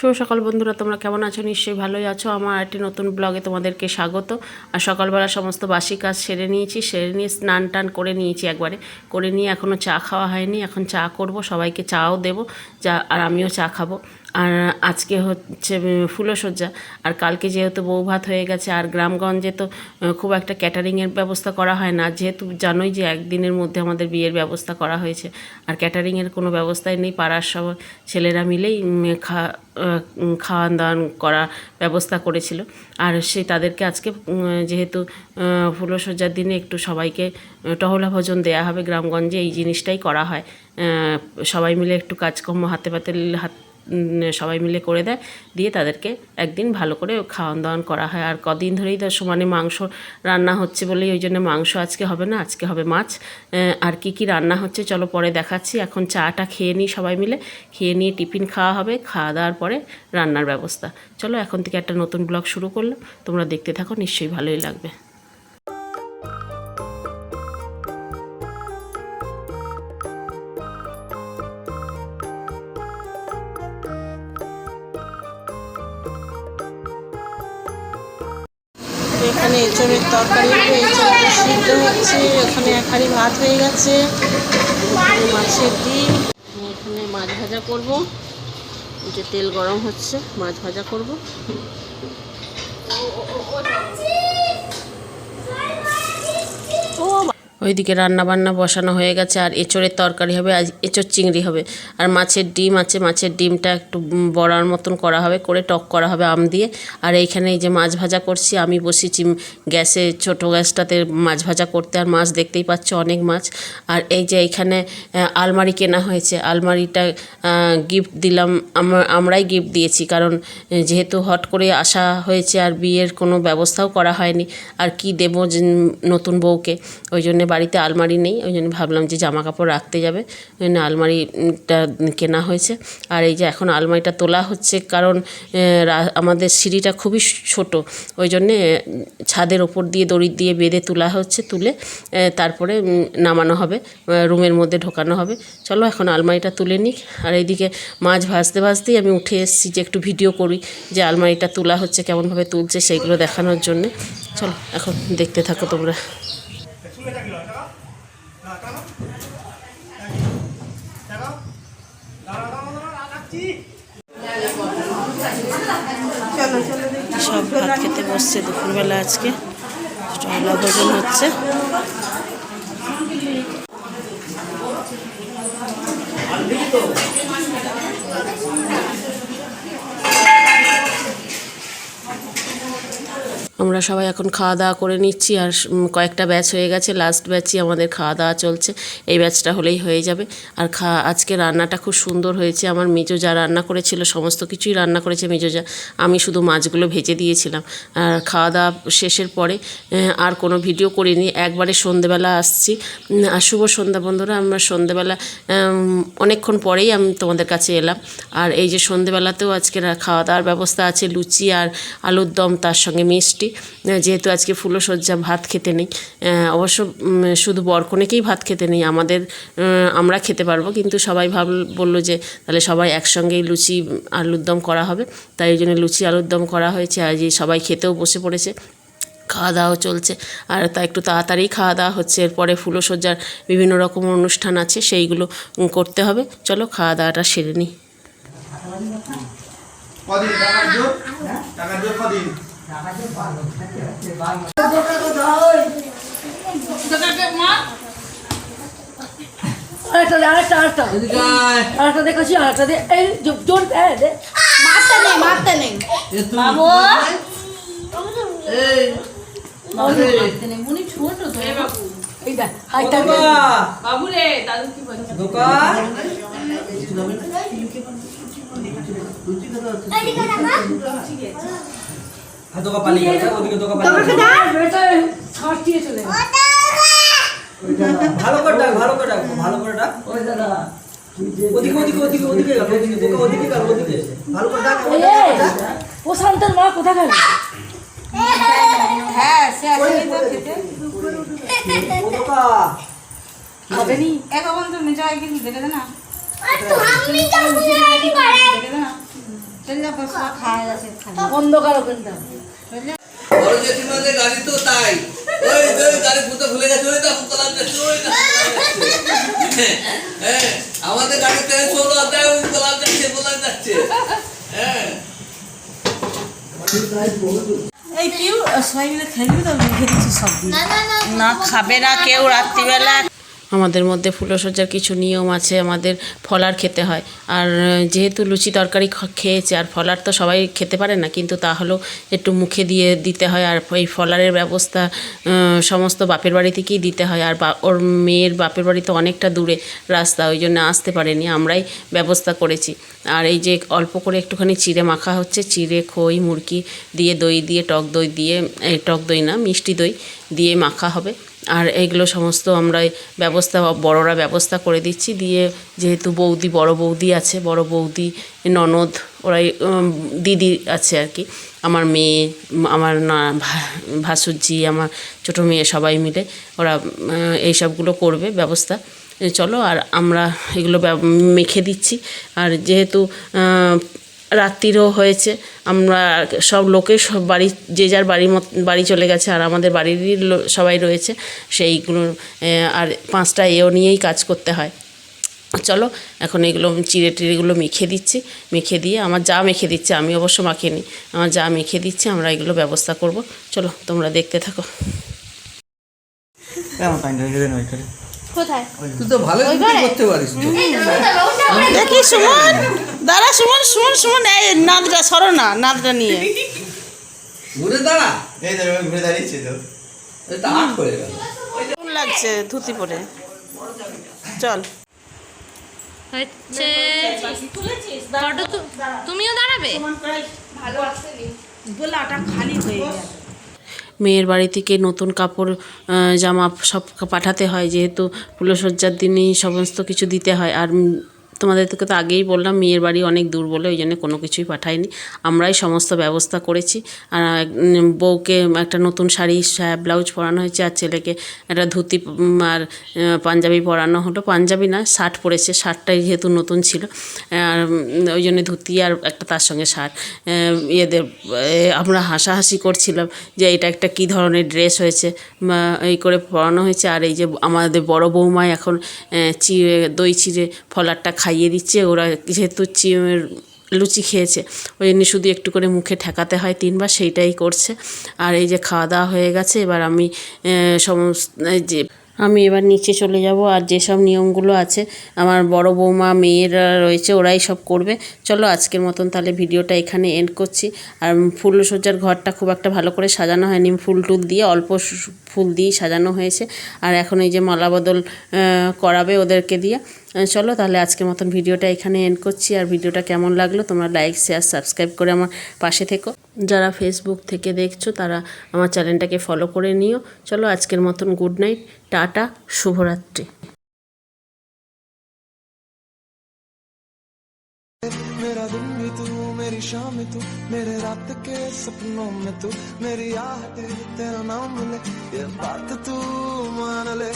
শুভ সকাল বন্ধুরা, তোমরা কেমন আছো? নিশ্চয়ই ভালোই আছো। আমার একটি নতুন ব্লগে তোমাদেরকে স্বাগত। আর সকালবেলা সমস্ত বাসি কাজ সেরে নিয়েছি, সেরে নিয়ে স্নান টান করে নিয়েছি একবারে। করে নিয়ে এখনও চা খাওয়া হয়নি, এখন চা করব, সবাইকে চাও দেব, যা আর আমিও চা খাব। আর আজকে হচ্ছে ফুলসজ্জা আর কালকে যেহেতু বউ ভাত হয়ে গেছে, আর গ্রামগঞ্জে তো খুব একটা ক্যাটারিংয়ের ব্যবস্থা করা হয় না। যেহেতু জানোই যে একদিনের মধ্যে আমাদের বিয়ের ব্যবস্থা করা হয়েছে। আর ক্যাটারিংয়ের কোনো ব্যবস্থাই নেই। পাড়ার সব ছেলেরা মিলেই খা খাওয়ান দাওয়ান করা ব্যবস্থা করেছিল। আর সে তাদেরকে আজকে যেহেতু ফুলসজ্জার দিনে একটু সবাইকে টহলা ভোজন দেওয়া হবে গ্রামগঞ্জে, এই জিনিসটাই করা হয়। সবাই মিলে একটু কাজকর্ম হাতে পাতে হাত সবাই মিলে করে দেয়। দিয়ে তাদেরকে একদিন ভালো করে খাওয়ান দাওয়ান করা হয়। আর কদিন ধরেই তো সমানে মাংস রান্না হচ্ছে বলেই ওই জন্য মাংস আজকে হবে না, আজকে হবে মাছ। আর কি কি রান্না হচ্ছে চলো পরে দেখাচ্ছি। এখন চাটা খেয়ে নিই সবাই মিলে। খেয়ে নিয়ে টিফিন খাওয়া হবে, খাওয়া দাওয়ার পরে রান্নার ব্যবস্থা। চলো এখন থেকে একটা নতুন ব্লগ শুরু করলাম। তোমরা দেখতে থাকো, নিশ্চয়ই ভালোই লাগবে। এঁচড়ের তরকারি হবে সিদ্ধ হচ্ছে ওখানে এক হাঁড়ি ভাত হয়ে গেছে মাছের ডিম ওখানে মাছ ভাজা করব যে তেল গরম হচ্ছে মাছ ভাজা করব ওইদিকে রান্না বান্না বসানো হয়ে গেছে, আর এঁচড়ের তরকারি হবে, আর এঁচড় চিংড়ি হবে। আর মাছের ডিম আছে, মাছের ডিমটা একটু বড়ার মতন করা হবে, করে টক করা হবে আম দিয়ে। আর এইখানে এই যে মাছ ভাজা করছি, আমি বসেছি গ্যাসে, ছোটো গ্যাসটাতে মাছ ভাজা করতে। আর মাছ দেখতেই পাচ্ছ অনেক মাছ। আর এই যে এইখানে আলমারি কেনা হয়েছে। আলমারিটা গিফট দিলাম আমরাই গিফট দিয়েছি। কারণ যেহেতু হট করে আসা হয়েছে, আর বিয়ের কোনো ব্যবস্থাও করা হয়নি। আর কি দেবো নতুন বউকে? ওই জন্য বাড়িতে আলমারি নেই, ওই জন্য ভাবলাম যে জামা কাপড় রাখতে যাবে। ওই জন্য আলমারিটা কেনা হয়েছে। আর এই যে এখন আলমারিটা তোলা হচ্ছে, কারণ আমাদের সিঁড়িটা খুবই ছোট। ওই জন্যে, ছাদের ওপর দিয়ে দড়ি দিয়ে বেঁধে তোলা হচ্ছে, তুলে তারপরে নামানো হবে রুমের মধ্যে ঢোকানো হবে। চলো এখন আলমারিটা তুলে নিক। আর এইদিকে মাছ ভাজতে ভাজতেই আমি উঠে এসেছি যে একটু ভিডিও করি, যে আলমারিটা তোলা হচ্ছে, কেমনভাবে তুলছে, সেইগুলো দেখানোর জন্যে। চলো, এখন দেখতে থাকো তোমরা। সব ভাত খেতে বসছে দুপুরবেলা আজকে। ভোজন হচ্ছে। আমরা সবাই এখন খাওয়া দাওয়া করে নিচ্ছি আর কয়েকটা ব্যাচ হয়ে গেছে লাস্ট ব্যাচই আমাদের খাওয়া দাওয়া চলছে। এই ব্যাচটা হলেই হয়ে যাবে। আর খা, আজকে রান্নাটা খুব সুন্দর হয়েছে। আমার মেজো যা রান্না করেছিল, সমস্ত কিছুই রান্না করেছে মেজো যা। আমি শুধু মাছগুলো ভেজে দিয়েছিলাম। আর খাওয়া দাওয়া শেষের পরে আর কোনো ভিডিও করিনি। একবারে সন্ধেবেলা আসছি। আর শুভ সন্ধ্যা বন্ধুরা, আমরা সন্ধেবেলা অনেকক্ষণ পরেই আমি তোমাদের কাছে এলাম। আর এই যে সন্ধেবেলাতেও আজকে খাওয়া দাওয়ার ব্যবস্থা আছে, লুচি আর আলুর দম, তার সঙ্গে মিষ্টি। যেহেতু আজকে ফুলসজ্জা ভাত খেতে নেই অবশ্য শুধু বরকনেকেই ভাত খেতে নেই, আমাদের আমরা খেতে পারব। কিন্তু সবাই ভাব, বলল যে তাহলে সবাই একসঙ্গেই লুচি আলুর দম করা হবে। তাই জন্য লুচি আলুর দম করা হয়েছে আর যে সবাই খেতেও বসে পড়েছে। খাওয়া দাওয়াও চলছে। আর তা একটু তাড়াতাড়ি খাওয়া দাওয়া হচ্ছে। এরপরে ফুলসজ্জার বিভিন্ন রকম অনুষ্ঠান আছে, সেইগুলো করতে হবে। চলো খাওয়া দাওয়াটা সেরে নিই। কদিন? টাকার জোর? টাকার জোর কদিন? আরেকটা দে আরেকটা আরেকটা আরেকটা দেখেছি আরেকটা দে এই জোর হ্যাঁ দে মারতে নেই দে বলছে তোমাকে দে বেটা ছাড় দিয়ে চলে ভালো করে ডাক ভালো করে ডাক ভালো করে ডাক। ওই দাদা। ওদিকে ওদিকে ওদিকে ওদিকে গেল ওদিকে ওদিকে ওদিকে গেল ওদিকে। ভালো করে ডাক এই এই, প্রশান্তের মা কোথা গেল হ্যাঁ সে আসলে তো খেতে। ও দোকা হবে নি এখন তো মেজা কিছু দেখে দে না। আর তো আমি তো মুড়ি আনি করে দেখে দে না। অন্ধকার ওখানটা বড় জেঠিমাদের গাড়ি তো তাই ওই ওই গাড়ি ফুটো খুলে গেছে ওই দেখো কলার যাচ্ছে ওই দেখো হ্যাঁ আমাদের ওই কলার যাচ্ছে হ্যাঁ এই কেউ সবাই মিলে খেলবি তো মুখে দিচ্ছি সব না খাবে না কেউ রাত্রিবেলা। আমাদের মধ্যে ফুলসজ্জার কিছু নিয়ম আছে, আমাদের ফলার খেতে হয়। আর যেহেতু লুচি তরকারি খেয়েছে, আর ফলার তো সবাই খেতে পারে না, কিন্তু তাহলেও একটু মুখে দিয়ে দিতে হয়, আর এই ফলারের ব্যবস্থা সমস্ত বাপের বাড়ি থেকেই দিতে হয়, আর ওর মেয়ের বাপের বাড়ি তো অনেকটা দূরে রাস্তা, ওই জন্য আসতে পারেনি, আমরাই ব্যবস্থা করেছি। আর এই যে অল্প করে একটুখানি চিড়ে মাখা হচ্ছে, চিড়ে, খই মুরকি দিয়ে দই দিয়ে, টক দই দিয়ে টক দই না, মিষ্টি দই দিয়ে মাখা হবে। আর এইগুলো সমস্ত আমরা ব্যবস্থা, বড়রা ব্যবস্থা করে দিচ্ছি। দিয়ে যেহেতু বৌদি, বড় বৌদি আছে, বড় বৌদি, ননদ, ওরাই দিদি আছে আর কি। আমার মেয়ে, আমার না, ভা- ভাসুরজি, আমার ছোটো মেয়ে সবাই মিলে ওরা এই সবগুলো করবে ব্যবস্থা। চলো আর আমরা এগুলো মেখে দিচ্ছি। আর যেহেতু রাত্রিরও হয়েছে। আমরা সব লোকে সব বাড়ি, যে যার বাড়ির মত, বাড়ি চলে গেছে আর আমাদের বাড়িরই সবাই রয়েছে। সেইগুলো আর পাঁচটা এও নিয়েই কাজ করতে হয়। চলো, এখন এগুলো চিড়ে টিড়েগুলো মেখে দিচ্ছি। মেখে দিয়ে আমার যা মেখে দিচ্ছে, আমি অবশ্য মাখিনি। আমার যা মেখে দিচ্ছে, আমরা এগুলো ব্যবস্থা করব। চলো, তোমরা দেখতে থাকো। কেমন টাইম ধরে দেবেন ওইখানে কোথায় তুই। তো ভালো কিছু করতে পারিস দেখি সুমন? দাঁড়া সুমন সুমন সুমন এই নাদটা সরো না নাদটা নিয়ে। ঘুরে দাঁড়া। এই ধরে ঘুরে দাঁড়িয়েছে তো। এটা আট করে গেল। লাগছে ধুতি পরে? চল। হচ্ছে তুমিও দাঁড়াবে? গোলাটা খালি হয়ে গেল মেয়ের বাড়ি থেকে নতুন কাপড় জামা সব পাঠাতে হয়, যেহেতু ফুলসজ্জার দিনেই সমস্ত কিছু দিতে হয়। আর উম, তোমাদের থেকে তো আগেই বললাম মেয়ের বাড়ি অনেক দূর বলে ওই জন্য কোনো কিছুই পাঠাইনি। আমরাই সমস্ত ব্যবস্থা করেছি। আর বউকে একটা নতুন শাড়ি ব্লাউজ পরানো হয়েছে আর ছেলেকে একটা ধুতি আর পাঞ্জাবি পরানো হলো। পাঞ্জাবি না শার্ট পরেছে শার্টটাই যেহেতু নতুন ছিল। আর ওই জন্য ধুতি আর একটা তার সঙ্গে শার্ট। ইয়েদের আমরা হাসাহাসি করছিলাম যে এটা একটা কী ধরনের ড্রেস হয়েছে এই করে পরানো হয়েছে। আর এই যে আমাদের বড় বৌমা এখন চিড়ে দই চিড়ে ফলারটা খাইয়ে দিচ্ছে, ওরা যেহেতু লুচি খেয়েছে, ওই জন্য শুধু একটু করে মুখে ঠেকাতে হয় তিনবার, সেইটাই করছে। আর এই যে খাওয়া দাওয়া হয়ে গেছে, এবার আমি সমস্ত যে আমি এবার নিচে চলে যাব, আর যেসব নিয়মগুলো আছে, আমার বড় বৌমা, মেয়েরা রয়েছে, ওরাই সব করবে। চলো আজকের মতন তাহলে ভিডিওটা এখানে এন্ড করছি। আর ফুলসজ্জার ঘরটা খুব একটা ভালো করে সাজানো হয়নি ফুল টুল দিয়ে অল্প ফুল দিয়ে সাজানো হয়েছে। আর এখন এই যে মালা বদল করাবে ওদেরকে দিয়ে। চলো তাহলে আজকের মতন ভিডিওটা এখানে এন্ড করছি আর ভিডিওটা কেমন লাগলো তোমরা লাইক শেয়ার সাবস্ক্রাইব করে আমার পাশে থেকো যারা ফেসবুক থেকে দেখছো তারা আমার চ্যানেলটাকে ফলো করে নিও চলো আজকের মতন গুড নাইট টাটা শুভরাত্রি मेरा दिन भी तू मेरी शाम भी तू मेरे रात के सपनों में तू मेरी आहट तेरा नाम ले ये बात तू मान ले